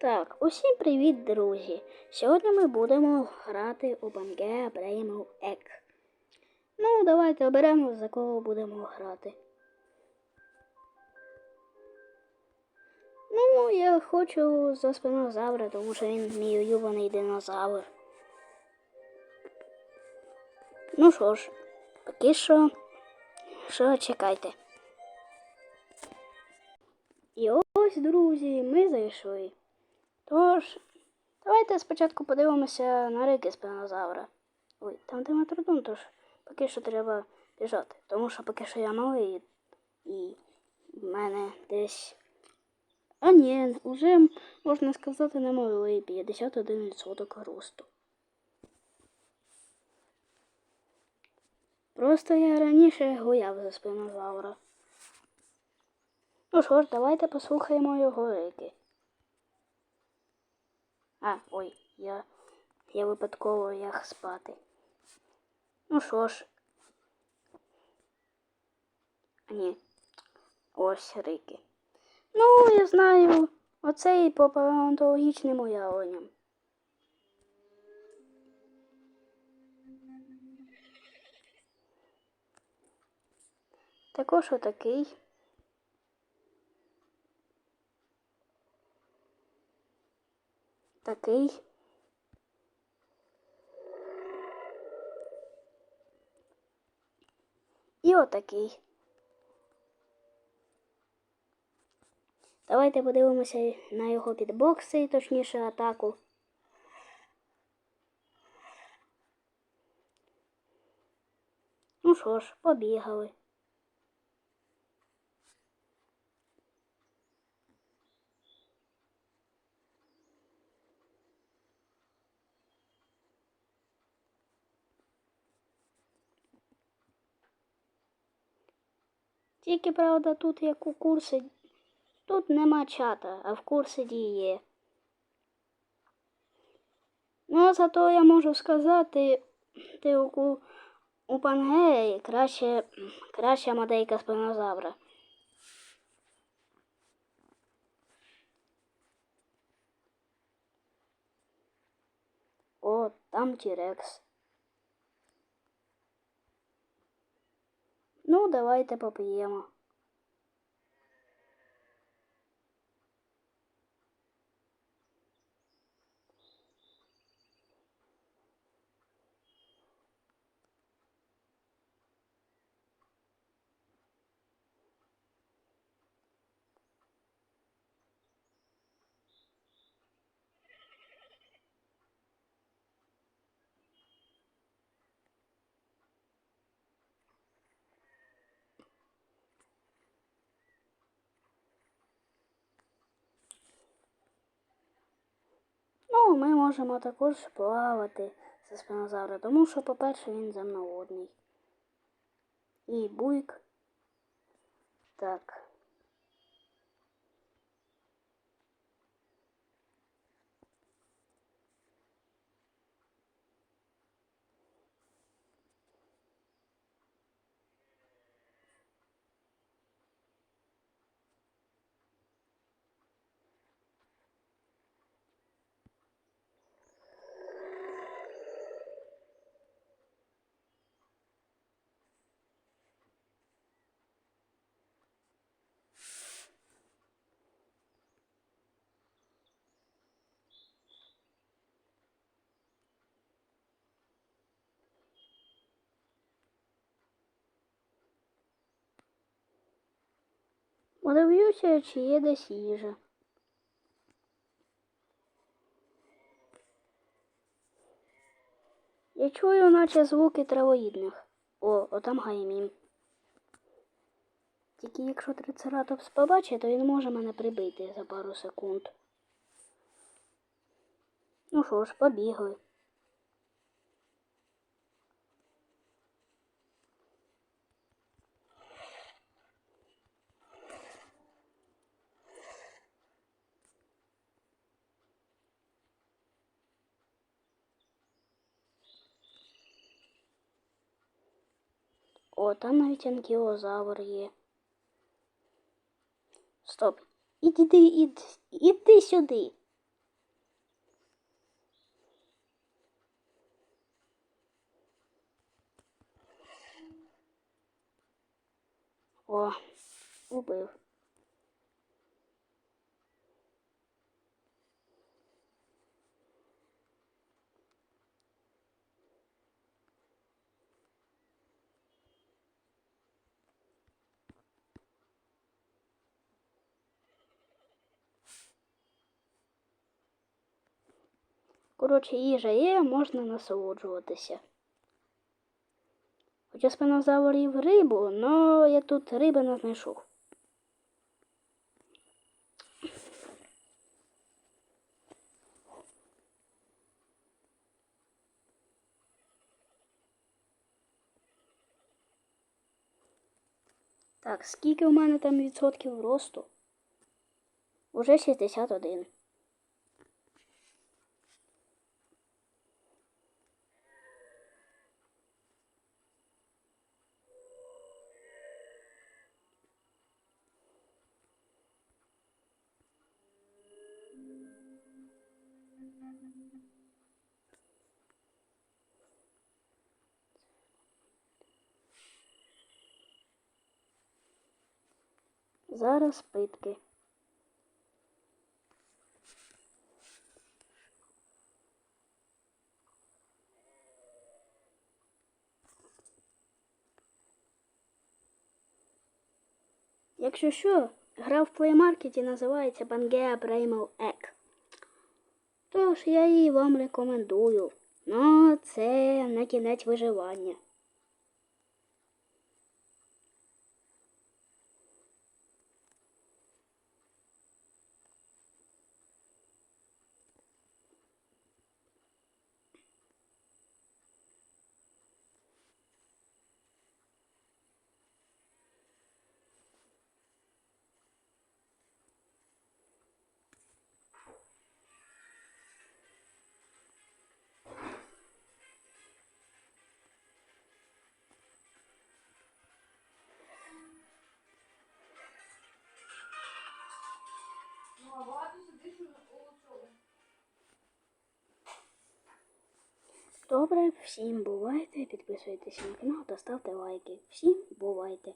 Так, усім привіт, друзі! Сьогодні ми будемо грати у Банге Brainal Egg. Ну, давайте оберемо, за кого будемо грати. Ну, я хочу за спинозавра, тому що він мій улюблений динозавр. Ну що ж, поки що, що чекайте. І ось, друзі, ми зайшли. Тож, давайте спочатку подивимося на рики спинозавра. Ой, там дематродон, тож поки що треба біжати. Тому що поки що я малий і в мене десь. А ні, вже можна сказати не малий 51% росту. Просто я раніше гуляв за спинозавра. Ну ж, давайте послухаємо його рики. А, ой, я. Я випадково ляг спати. Ну що ж. А, Ні. Ось рики. Ну, я знаю, оцей по палеонтологічним уявленням. Також отакий. Такий. І отакий. Давайте подивимося на його підбокси, точніше атаку. Ну що ж, побігали. Тільки, правда, тут як у курсі. Тут нема чата, а в курсі діє. Ну, зато я можу сказати, ти у, у Пангеї краще, краща моделька спинозавра. О, там Тірекс. Ну, давайте поп'ємо. Ну, ми можемо також плавати за спинозавра, тому що, по-перше, він земноводний. І буйк. Так. Подивлюся, чи є десь їжа. Я чую, наче звуки травоїдних. О, отам гаймім. Тільки якщо трицератопс побачить, то він може мене прибити за пару секунд. Ну що ж, побігли. О, там навіть анкілозавр є. Стоп. Іди, іди, іди сюди. О, убив. Коротше, їжа є, можна насолоджуватися. Хоча спинозавр їв рибу, але я тут риби не знайшов. Так, скільки у мене там відсотків росту? Уже 61. Зараз питки. Якщо що, гра в плеймаркеті називається Pangea Primal Egg. Тож я її вам рекомендую. Ну, це на кінець виживання. Добре, всім бувайте, підписуйтесь на канал та ставте лайки. Всім бувайте!